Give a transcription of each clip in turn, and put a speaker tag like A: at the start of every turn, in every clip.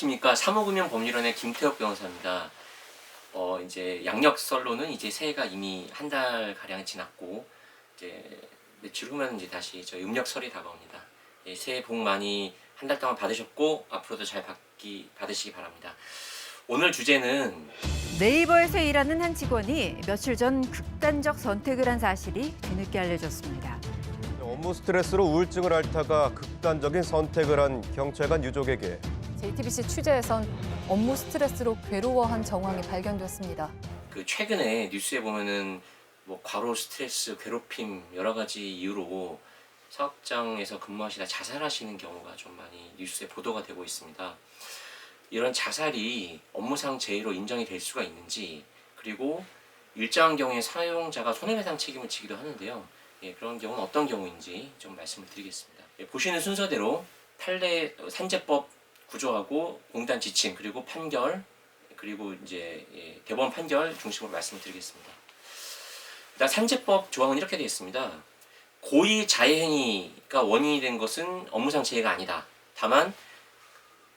A: 안녕하십니까 사모금융 법률원의 김태혁 변호사입니다. 어 이제 양력설로는 이제 새해가 이미 한 달 가량 지났고 이제 며칠 후면 이제 다시 저희 음력설이 다가옵니다. 예, 새해 복 많이 한 달 동안 받으셨고 앞으로도 잘 받기 받으시기 바랍니다. 오늘 주제는
B: 네이버에서 일하는 한 직원이 며칠 전 극단적 선택을 한 사실이 뒤늦게 알려졌습니다.
C: 업무 스트레스로 우울증을 앓다가 극단적인 선택을 한 경찰관 유족에게
D: JTBC 취재에선 업무 스트레스로 괴로워한 정황이 발견됐습니다.
A: 그 최근에 뉴스에 보면은 뭐 과로 스트레스, 괴롭힘 여러 가지 이유로 사업장에서 근무하시다 자살하시는 경우가 좀 많이 뉴스에 보도가 되고 있습니다. 이런 자살이 업무상 재해로 인정이 될 수가 있는지 그리고 일정한 경우에 사용자가 손해배상 책임을 지기도 하는데요. 예, 그런 경우는 어떤 경우인지 좀 말씀을 드리겠습니다. 예, 보시는 순서대로 판례 산재법 구조하고 공단 지침 그리고 판결 그리고 이제 예, 대법원 판결 중심으로 말씀을 드리겠습니다. 일단 산재법 조항은 이렇게 되어 있습니다. 고의 자해행위가 원인이 된 것은 업무상 재해가 아니다. 다만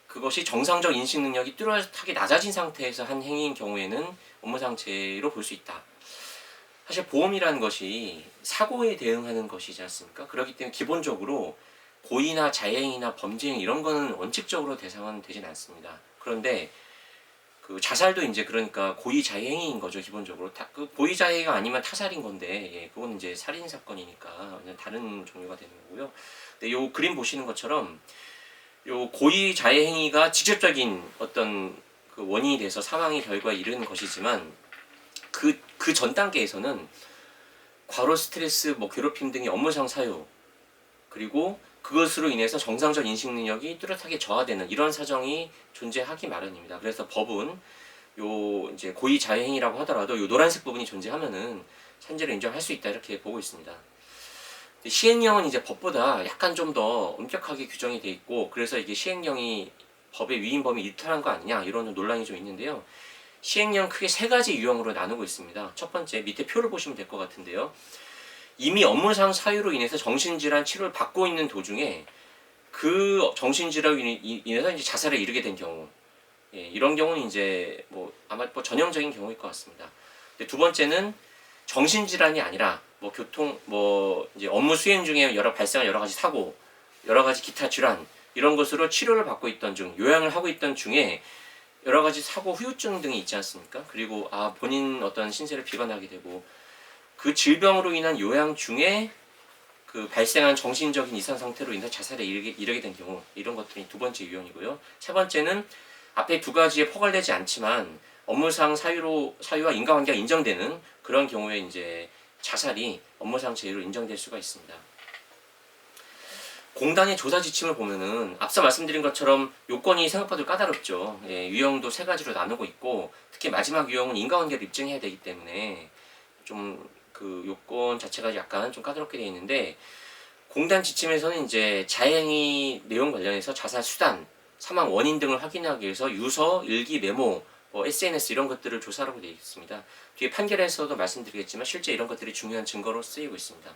A: 그것이 정상적 인식 능력이 뚜렷하게 낮아진 상태에서 한 행위인 경우에는 업무상 재해로 볼 수 있다. 사실 보험이라는 것이 사고에 대응하는 것이지 않습니까? 그렇기 때문에 기본적으로 고의나 자해행위나 범죄행 이런 거는 원칙적으로 대상은 되진 않습니다. 그런데 그 자살도 이제 그러니까 고의 자해행위인 거죠 기본적으로 다, 그 고의 자해가 아니면 타살인 건데 예, 그건 이제 살인 사건이니까 다른 종류가 되는 거고요. 근데 요 그림 보시는 것처럼 요 고의 자해 행위가 직접적인 어떤 그 원인이 돼서 사망의 결과에 이르는 것이지만 그 그 전 단계에서는 과로 스트레스 뭐 괴롭힘 등의 업무상 사유 그리고 그것으로 인해서 정상적 인식 능력이 뚜렷하게 저하되는 이런 사정이 존재하기 마련입니다. 그래서 법은 요 이제 고의 자해 행위라고 하더라도 요 노란색 부분이 존재하면은 산재를 인정할 수 있다 이렇게 보고 있습니다. 시행령은 이제 법보다 약간 좀 더 엄격하게 규정이 돼 있고 그래서 이게 시행령이 법의 위임 범위 이탈한 거 아니냐 이런 논란이 좀 있는데요. 시행령 크게 세 가지 유형으로 나누고 있습니다. 첫 번째 밑에 표를 보시면 될 것 같은데요. 이미 업무상 사유로 인해서 정신질환 치료를 받고 있는 도중에 그 정신질환으로 인해- 인해서 이제 자살에 이르게 된 경우 예, 이런 경우는 이제 뭐 아마 뭐 전형적인 경우일 것 같습니다. 근데 두 번째는 정신질환이 아니라 뭐 교통 뭐 이제 업무 수행 중에 여러 발생한 여러 가지 사고 여러 가지 기타 질환 이런 것으로 치료를 받고 있던 중 요양을 하고 있던 중에 여러 가지 사고 후유증 등이 있지 않습니까? 그리고 아 본인 어떤 신세를 비관하게 되고 그 질병으로 인한 요양 중에 그 발생한 정신적인 이상 상태로 인해 자살에 이르게, 이르게 된 경우 이런 것들이 두 번째 유형이고요. 세 번째는 앞에 두 가지에 포괄되지 않지만 업무상 사유로 사유와 인과관계가 인정되는 그런 경우에 이제 자살이 업무상 재해로 인정될 수가 있습니다. 공단의 조사 지침을 보면은 앞서 말씀드린 것처럼 요건이 생각보다 까다롭죠. 예, 유형도 세 가지로 나누고 있고 특히 마지막 유형은 인과관계를 입증해야 되기 때문에 좀 그 요건 자체가 약간 좀 까다롭게 되어 있는데 공단 지침에서는 이제 자행위 내용 관련해서 자살 수단, 사망 원인 등을 확인하기 위해서 유서, 일기, 메모, 뭐 SNS 이런 것들을 조사하고 되어 있습니다. 뒤에 판결에서도 말씀드리겠지만 실제 이런 것들이 중요한 증거로 쓰이고 있습니다.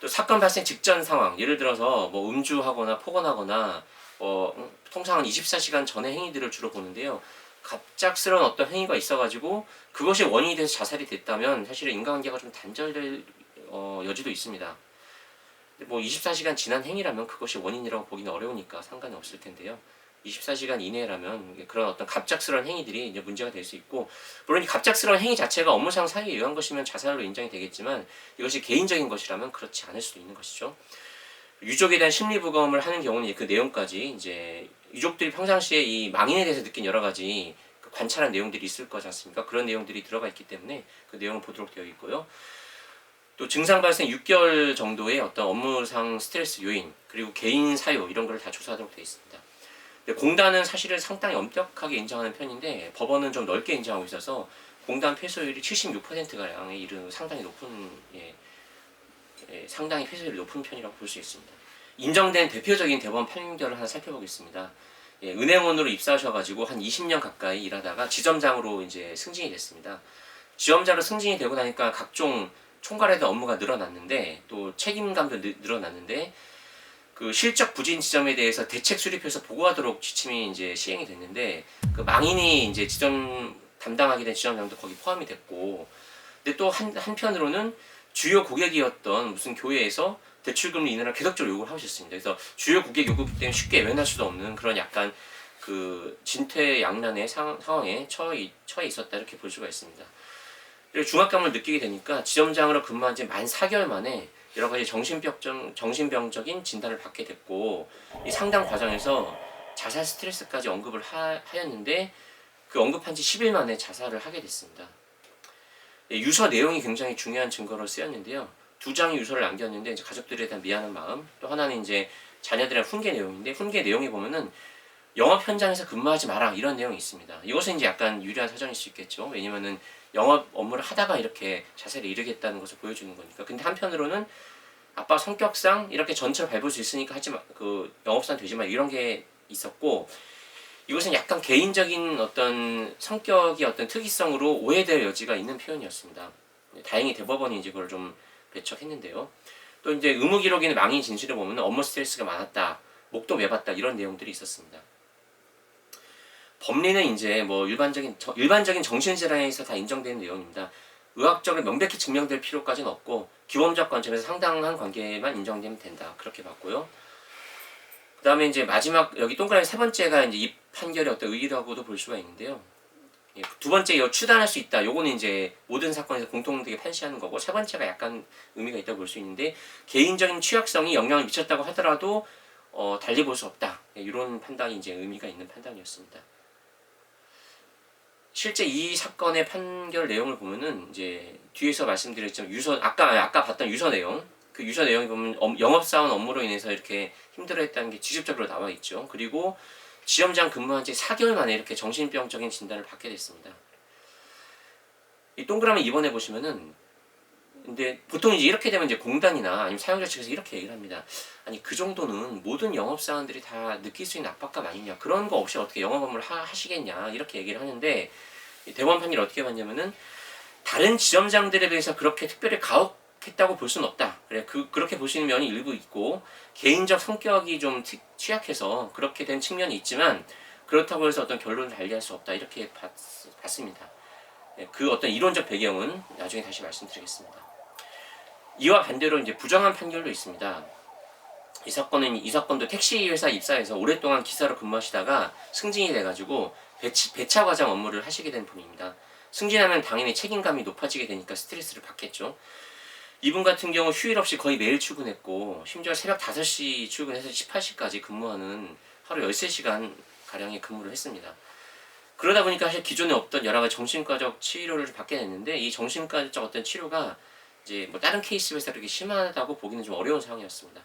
A: 또 사건 발생 직전 상황, 예를 들어서 뭐 음주하거나 폭언하거나 어, 음, 통상은 24시간 전의 행위들을 주로 보는데요. 갑작스러운 어떤 행위가 있어가지고 그것이 원인이 돼서 자살이 됐다면 사실은 인과관계가 좀 단절될 어, 여지도 있습니다. 뭐 24시간 지난 행위라면 그것이 원인이라고 보기는 어려우니까 상관이 없을 텐데요. 24시간 이내라면 그런 어떤 갑작스러운 행위들이 이제 문제가 될 수 있고 물론 이 갑작스러운 행위 자체가 업무상 사유에 의한 것이면 자살로 인정이 되겠지만 이것이 개인적인 것이라면 그렇지 않을 수도 있는 것이죠. 유족에 대한 심리 부검을 하는 경우는 그 내용까지 이제 유족들이 평상시에 이 망인에 대해서 느낀 여러 가지 그 관찰한 내용들이 있을 거지 않습니까? 그런 내용들이 들어가 있기 때문에 그 내용을 보도록 되어 있고요. 또 증상 발생 6개월 정도의 어떤 업무상 스트레스 요인 그리고 개인 사유 이런 걸 다 조사하도록 되어 있습니다. 공단은 사실은 상당히 엄격하게 인정하는 편인데 법원은 좀 넓게 인정하고 있어서 공단 폐소율이 76%가량에 이르는 상당히 높은 예, 예, 상당히 폐소율이 높은 편이라고 볼 수 있습니다. 인정된 대표적인 대법원 판결을 하나 살펴보겠습니다. 예, 은행원으로 입사하셔가지고 한 20년 가까이 일하다가 지점장으로 이제 승진이 됐습니다. 지점장으로 승진이 되고 나니까 각종 총괄해도 업무가 늘어났는데 또 책임감도 늘- 늘어났는데 그 실적 부진 지점에 대해서 대책 수립해서 보고하도록 지침이 이제 시행이 됐는데 그 망인이 이제 지점 담당하게 된 지점장도 거기 포함이 됐고 근데 또 한 한편으로는 주요 고객이었던 무슨 교회에서 대출금리 인하를 계속적으로 요구를 하고 있었습니다. 그래서 주요 고객 요구기 때문에 쉽게 외면할 수도 없는 그런 약간 그 진퇴양난의 상, 상황에 처해, 처해 있었다 이렇게 볼 수가 있습니다. 그리고 중압감을 느끼게 되니까 지점장으로 근무한 지 만 4개월 만에 여러 가지 정신병적, 정신병적인 진단을 받게 됐고 이 상담 과정에서 자살 스트레스까지 언급을 하, 하였는데 그 언급한 지 10일 만에 자살을 하게 됐습니다. 예, 유서 내용이 굉장히 중요한 증거로 쓰였는데요. 두 장의 유서를 남겼는데 이제 가족들에 대한 미안한 마음, 또 하나는 이제 자녀들의 훈계 내용인데 훈계 내용에 보면은 영업 현장에서 근무하지 마라 이런 내용이 있습니다. 이것은 이제 약간 유리한 사정일 수 있겠죠. 왜냐면은 영업 업무를 하다가 이렇게 자세를 이르겠다는 것을 보여주는 거니까. 근데 한편으로는 아빠 성격상 이렇게 전철 밟을 수 있으니까 하지 마, 그 영업사는 되지 마 이런 게 있었고 이것은 약간 개인적인 어떤 성격이 어떤 특이성으로 오해될 여지가 있는 표현이었습니다. 다행히 대법원이 이제 그걸 좀 배척했는데요. 또 이제 의무 기록에는 망인 진술을 보면 업무 스트레스가 많았다, 목도 매봤다 이런 내용들이 있었습니다. 법리는 이제 뭐 일반적인 저- 일반적인 정신 질환에서 다 인정되는 내용입니다. 의학적으로 명백히 증명될 필요까지는 없고 기본적 관점에서 상당한 관계만 인정되면 된다 그렇게 봤고요. 그다음에 이제 마지막 여기 동그라미 세 번째가 이제 이 판결의 어떤 의의라고도 볼 수가 있는데요. 예, 두 번째 이 추단할 수 있다. 요거는 이제 모든 사건에서 공통되게 판시하는 거고 세 번째가 약간 의미가 있다고 볼 수 있는데 개인적인 취약성이 영향을 미쳤다고 하더라도 어, 달리 볼 수 없다. 예, 이런 판단이 이제 의미가 있는 판단이었습니다. 실제 이 사건의 판결 내용을 보면은 이제 뒤에서 말씀드렸지만 유서 아까 아까 봤던 유서 내용 그 유서 내용이 보면 업- 영업사원 업무로 인해서 이렇게 힘들어했다는 게 직접적으로 나와 있죠. 그리고 지점장 근무한 지 4개월 만에 이렇게 정신병적인 진단을 받게 됐습니다. 이 동그라미 2번에 보시면은 근데 보통 이제 이렇게 되면 이제 공단이나 아니면 사용자 측에서 이렇게 얘기를 합니다. 아니 그 정도는 모든 영업 사원들이 다 느낄 수 있는 압박감 아니냐 그런 거 없이 어떻게 영업 업무를 하, 하시겠냐 이렇게 얘기를 하는데 이 대법원 판결을 어떻게 봤냐면은 다른 지점장들에 비해서 그렇게 특별히 가혹 했다고 볼 수는 없다. 그래 그 그렇게 보시는 면이 일부 있고 개인적 성격이 좀 특- 취약해서 그렇게 된 측면이 있지만 그렇다고 해서 어떤 결론을 달리할 수 없다 이렇게 봤, 봤습니다. 예, 그 어떤 이론적 배경은 나중에 다시 말씀드리겠습니다. 이와 반대로 이제 부정한 판결도 있습니다. 이 사건은 이 사건도 택시 회사 입사해서 오랫동안 기사로 근무하시다가 승진이 돼가지고 배치, 배차 과장 업무를 하시게 된 분입니다. 승진하면 당연히 책임감이 높아지게 되니까 스트레스를 받겠죠. 이분 같은 경우 휴일 없이 거의 매일 출근했고 심지어 새벽 5시 출근해서 18시까지 근무하는 하루 13시간 가량의 근무를 했습니다. 그러다 보니까 사실 기존에 없던 여러 가지 정신과적 치료를 받게 됐는데 이 정신과적 어떤 치료가 이제 뭐 다른 케이스에 비해서 그렇게 심하다고 보기는 좀 어려운 상황이었습니다.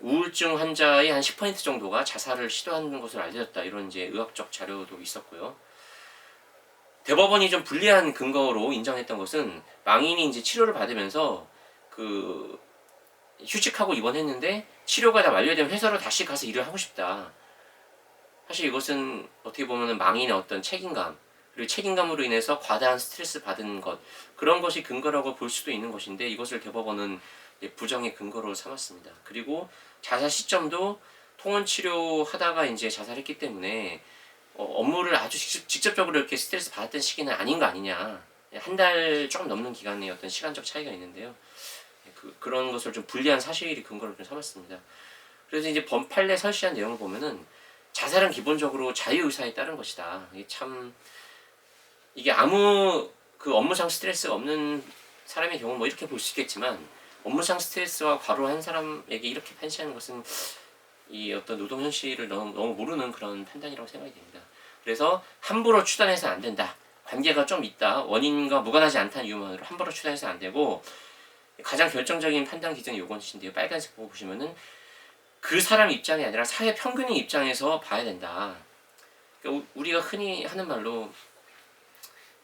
A: 우울증 환자의 한 10% 정도가 자살을 시도하는 것으로 알려졌다 이런 이제 의학적 자료도 있었고요. 대법원이 좀 불리한 근거로 인정했던 것은 망인이 이제 치료를 받으면서 그 휴직하고 입원했는데 치료가 다 완료되면 회사로 다시 가서 일을 하고 싶다. 사실 이것은 어떻게 보면 망인의 어떤 책임감 그리고 책임감으로 인해서 과다한 스트레스 받은 것 그런 것이 근거라고 볼 수도 있는 것인데 이것을 대법원은 부정의 근거로 삼았습니다. 그리고 자살 시점도 통원 치료하다가 이제 자살했기 때문에 어, 업무를 아주 직접, 직접 적으로 이렇게 스트레스 받았던 시기는 아닌 거 아니냐. 한 달 조금 넘는 기간의 어떤 시간적 차이가 있는데요. 그, 그런 것을 좀 불리한 사실이 근거로 좀 삼았습니다. 그래서 이제 범 판례 설시한 내용을 보면은 자살은 기본적으로 자유의사에 따른 것이다. 이게 참 이게 아무 그 업무상 스트레스가 없는 사람의 경우 뭐 이렇게 볼 수 있겠지만 업무상 스트레스와 과로한 사람에게 이렇게 판시하는 것은 이 어떤 노동 현실을 너무, 너무 모르는 그런 판단이라고 생각이 됩니다. 그래서 함부로 추단해서 안 된다. 관계가 좀 있다. 원인과 무관하지 않다는 이유만으로 함부로 추단해서 안 되고 가장 결정적인 판단 기준이 요것인데요. 빨간색 보고 보시면은 그 사람 입장이 아니라 사회 평균의 입장에서 봐야 된다. 그러니까 우- 우리가 흔히 하는 말로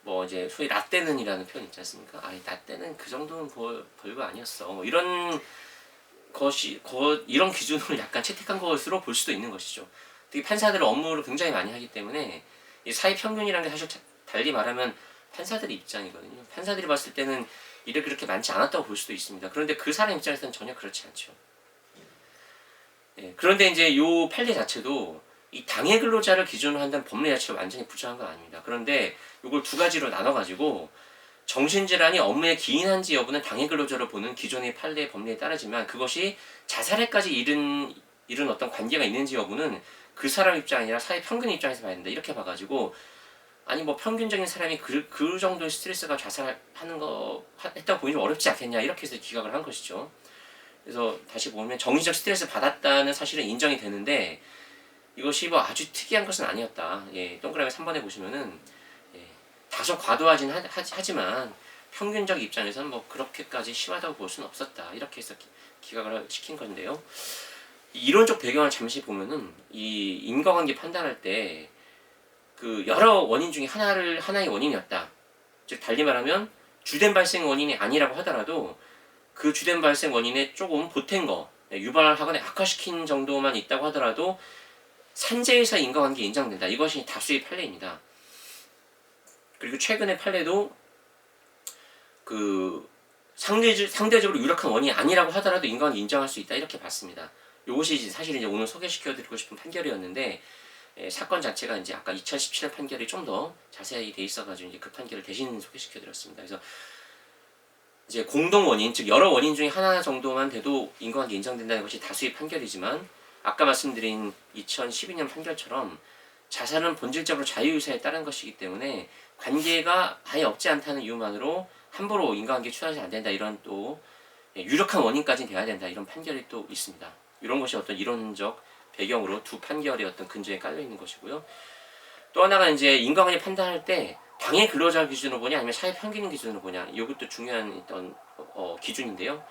A: 뭐 이제 소위 라떼는이라는 표현 있지 않습니까? 아, 라떼는 그 정도는 벌, 별거 아니었어. 뭐 이런 것이 거, 이런 기준으로 약간 채택한 것으로 볼 수도 있는 것이죠. 특히 판사들은 업무를 굉장히 많이 하기 때문에 이 사회 평균이라는 게 사실 자- 달리 말하면 판사들의 입장이거든요. 판사들이 봤을 때는 일이 그렇게 많지 않았다고 볼 수도 있습니다. 그런데 그 사람 입장에서는 전혀 그렇지 않죠. 예, 그런데 이제 요 판례 자체도 이 당해 근로자를 기준으로 한다는 법례 자체가 완전히 부정한 건 아닙니다. 그런데 이걸 두 가지로 나눠가지고 정신질환이 업무에 기인한지 여부는 당해 근로자로 보는 기존의 판례 법례에 따르지만 그것이 자살에까지 이른 이른 어떤 관계가 있는지 여부는 그 사람 입장이 아니라 사회 평균 입장에서 봐야 된다 이렇게 봐가지고 아니 뭐 평균적인 사람이 그, 그 정도의 스트레스가 자살하는 거 하- 했다고 보기 좀 어렵지 않겠냐 이렇게 해서 기각을 한 것이죠. 그래서 다시 보면 정신적 스트레스 받았다는 사실은 인정이 되는데 이것이 뭐 아주 특이한 것은 아니었다. 예, 동그라미 3번에 보시면은 예, 다소 과도하진 하, 지만 평균적 입장에서는 뭐 그렇게까지 심하다고 볼 수는 없었다. 이렇게 해서 기, 기각을 시킨 건데요. 이 이론적 배경을 잠시 보면은 이 인과관계 판단할 때 그 여러 원인 중에 하나를 하나의 원인이었다. 즉 달리 말하면 주된 발생 원인이 아니라고 하더라도 그 주된 발생 원인에 조금 보탠 거 네, 유발하거나 악화시킨 정도만 있다고 하더라도 산재에서 인과관계 인정된다. 이것이 다수의 판례입니다. 그리고 최근의 판례도 그 상대, 상대적 으로 유력한 원인이 아니라고 하더라도 인과관계 인정할 수 있다. 이렇게 봤습니다. 이것이 사실 이제 오늘 소개시켜드리고 싶은 판결이었는데 예, 사건 자체가 이제 아까 2017년 판결이 좀 더 자세히 돼 있어가지고 이제 그 판결을 대신 소개시켜드렸습니다. 그래서 이제 공동 원인, 즉 여러 원인 중에 하나 정도만 돼도 인과관계 인정된다는 것이 다수의 판결이지만 아까 말씀드린 2012년 판결처럼 자살은 본질적으로 자유의사에 따른 것이기 때문에 관계가 아예 없지 않다는 이유만으로 함부로 인과관계 추하지 안 된다 이런 또 예, 유력한 원인까지 돼야 된다 이런 판결이 또 있습니다. 이런 것이 어떤 이론적 배경으로 두 판결의 어떤 근저에 깔려 있는 것이고요. 또 하나가 이제 인과관계 판단할 때 당해 근로자 기준으로 보냐 아니면 사회 평균 기준으로 보냐 이것도 중요한 어떤 어, 기준인데요.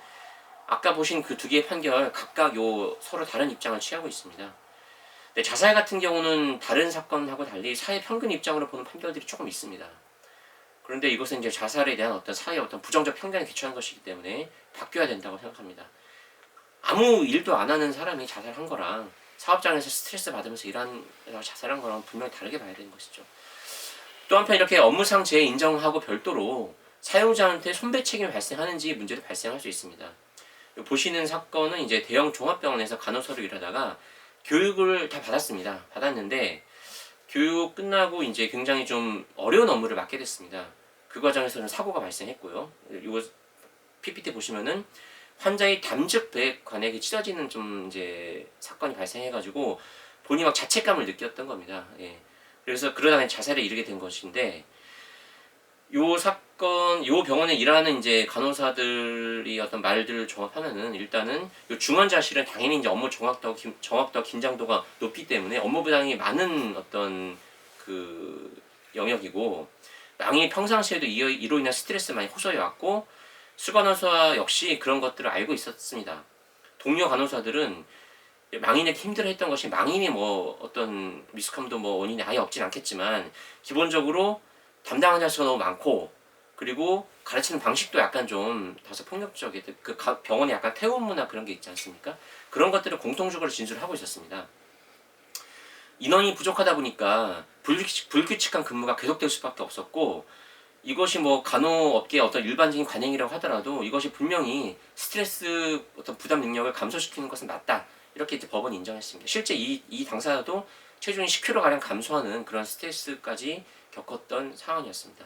A: 아까 보신 그 두 개의 판결 각각 요 서로 다른 입장을 취하고 있습니다. 근데 자살 같은 경우는 다른 사건하고 달리 사회 평균 입장으로 보는 판결들이 조금 있습니다. 그런데 이것은 이제 자살에 대한 어떤 사회 어떤 부정적 편견에 기초한 것이기 때문에 바뀌어야 된다고 생각합니다. 아무 일도 안 하는 사람이 자살한 거랑 사업장에서 스트레스 받으면서 일하는 자살한 거랑 분명히 다르게 봐야 되는 것이죠. 또 한편 이렇게 업무상 재해 인정하고 별도로 사용자한테 손배 책임이 발생하는지 문제도 발생할 수 있습니다. 보시는 사건은 이제 대형 종합병원에서 간호사로 일하다가 교육을 다 받았습니다. 받았는데 교육 끝나고 이제 굉장히 좀 어려운 업무를 맡게 됐습니다. 그 과정에서는 사고가 발생했고요. 이거 PPT 보시면은 환자의 담즙 배액 관액이 찢어지는 좀 이제 사건이 발생해가지고 본인이 막 자책감을 느꼈던 겁니다. 예. 그래서 그러다가 자살에 이르게 된 것인데 요 사 건 요 병원에 일하는 이제 간호사들이 어떤 말들을 종합하면은 일단은 요 중환자실은 당연히 이제 업무 정확도 정확도 긴장도가 높기 때문에 업무 부담이 많은 어떤 그 영역이고 망이 평상시에도 이로 인한 스트레스 많이 호소해 왔고 수간호사 역시 그런 것들을 알고 있었습니다. 동료 간호사들은 망인에게 힘들어했던 것이 망인이 뭐 어떤 미숙함도 뭐 원인이 아예 없진 않겠지만 기본적으로 담당 환자 수가 너무 많고 그리고 가르치는 방식도 약간 좀 다소 폭력적이 그 가- 병원에 약간 태움 문화 그런 게 있지 않습니까? 그런 것들을 공통적으로 진술을 하고 있었습니다. 인원이 부족하다 보니까 불규칙, 불규칙한 근무가 계속될 수밖에 없었고 이것이 뭐 간호업계의 어떤 일반적인 관행이라고 하더라도 이것이 분명히 스트레스 어떤 부담 능력을 감소시키는 것은 맞다 이렇게 이제 법원이 인정했습니다. 실제 이, 이 당사자도 체중이 10kg 가량 감소하는 그런 스트레스까지 겪었던 상황이었습니다.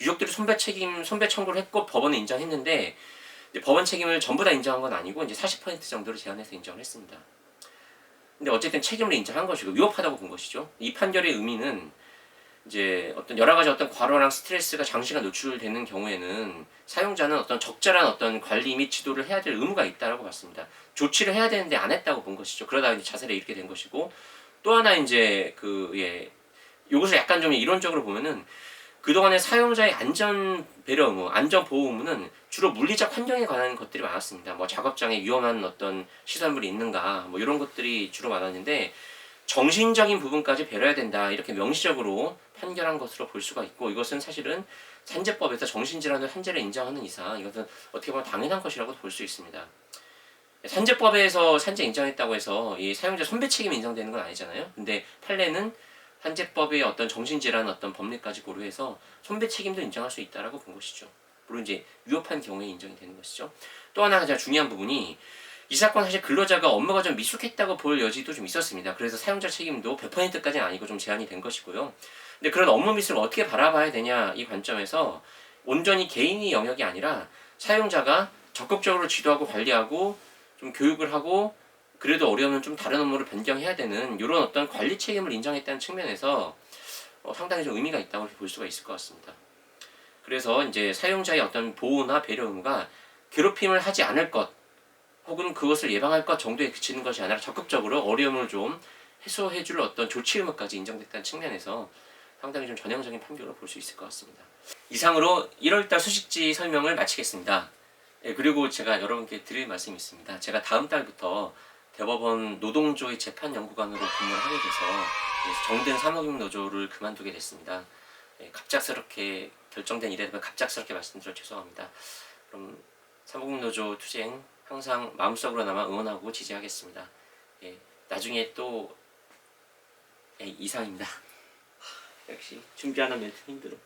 A: 유족들이 손배 책임 손배 청구를 했고 법원은 인정했는데 법원 책임을 전부 다 인정한 건 아니고 이제 40% 정도로 제한해서 인정을 했습니다. 근데 어쨌든 책임을 인정한 것이고 위협하다고 본 것이죠. 이 판결의 의미는 이제 어떤 여러 가지 어떤 과로랑 스트레스가 장시간 노출되는 경우에는 사용자는 어떤 적절한 어떤 관리 및 지도를 해야 될 의무가 있다라고 봤습니다. 조치를 해야 되는데 안 했다고 본 것이죠. 그러다가 이제 자살에 이르게 된 것이고 또 하나 이제 그 예, 이것을 약간 좀 이론적으로 보면은 그동안의 사용자의 안전 배려 의무, 안전 보호 의무는 주로 물리적 환경에 관한 것들이 많았습니다. 뭐 작업장에 위험한 어떤 시설물이 있는가, 뭐 이런 것들이 주로 많았는데 정신적인 부분까지 배려해야 된다 이렇게 명시적으로 판결한 것으로 볼 수가 있고 이것은 사실은 산재법에서 정신질환을 산재를 인정하는 이상 이것은 어떻게 보면 당연한 것이라고 볼 수 있습니다. 산재법에서 산재 인정했다고 해서 이 사용자 손배 책임이 인정되는 건 아니잖아요. 근데 판례는 산재법의 어떤 정신질환 어떤 법리까지 고려해서 손배 책임도 인정할 수 있다라고 본 것이죠. 물론 이제 위협한 경우에 인정이 되는 것이죠. 또 하나 가장 중요한 부분이 이 사건 사실 근로자가 업무가 좀 미숙했다고 볼 여지도 좀 있었습니다. 그래서 사용자 책임도 100%까지는 아니고 좀 제한이 된 것이고요. 근데 그런 업무 미숙을 어떻게 바라봐야 되냐 이 관점에서 온전히 개인이 영역이 아니라 사용자가 적극적으로 지도하고 관리하고 좀 교육을 하고 그래도 어려우면 좀 다른 업무를 변경해야 되는 이런 어떤 관리 책임을 인정했다는 측면에서 어, 상당히 좀 의미가 있다고 볼 수가 있을 것 같습니다. 그래서 이제 사용자의 어떤 보호나 배려 의무가 괴롭힘을 하지 않을 것 혹은 그것을 예방할 것 정도에 그치는 것이 아니라 적극적으로 어려움을 좀 해소해 줄 어떤 조치 의무까지 인정됐다는 측면에서 상당히 좀 전형적인 판결로 볼 수 있을 것 같습니다. 이상으로 1월달 수식지 설명을 마치겠습니다. 예, 그리고 제가 여러분께 드릴 말씀이 있습니다. 제가 다음 달부터 대법원 노동조의 재판연구관으로 근무를 하게 돼서 예, 정든 사무국 노조를 그만두게 됐습니다. 예, 갑작스럽게 결정된 일에 대해 갑작스럽게 말씀드려 죄송합니다. 그럼 사무국 노조 투쟁 항상 마음속으로나마 응원하고 지지하겠습니다. 예, 나중에 또 예, 이상입니다. 역시 준비 안 하면 힘들어.